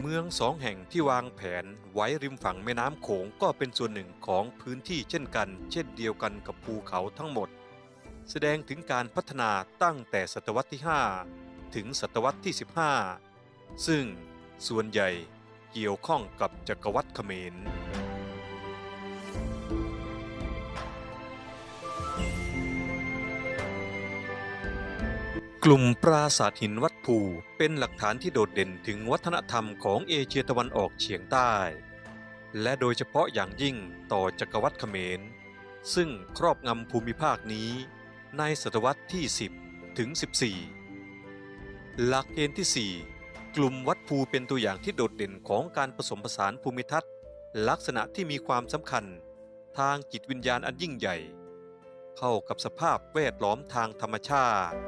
เมืองสองแห่งที่วางแผนไว้ริมฝั่งแม่น้ำโขงก็เป็นส่วนหนึ่งของพื้นที่เช่นกัน เช่นเดียวกันกับภูเขาทั้งหมด แสดงถึงการพัฒนาตั้งแต่ศตวรรษที่ 5 ถึงศตวรรษที่ 15 ซึ่งส่วนใหญ่เกี่ยวข้องกับจักรวรรดิเขมร กลุ่มปราสาทหินวัดภูเป็นหลักฐานที่โดดเด่นถึงวัฒนธรรมของเอเชียตะวันออกเฉียงใต้ และโดยเฉพาะอย่างยิ่งต่อจักรวรรดิเขมร ซึ่งครอบงำภูมิภาคนี้ในศตวรรษที่ 10 ถึง 14 หลักเกณฑ์ที่ 4 กลุ่มวัดภูเป็นตัวอย่างที่โดดเด่นของการผสมผสานภูมิทัศน์ ลักษณะที่มีความสำคัญทางจิตวิญญาณอันยิ่งใหญ่ เข้ากับสภาพแวดล้อมทางธรรมชาติ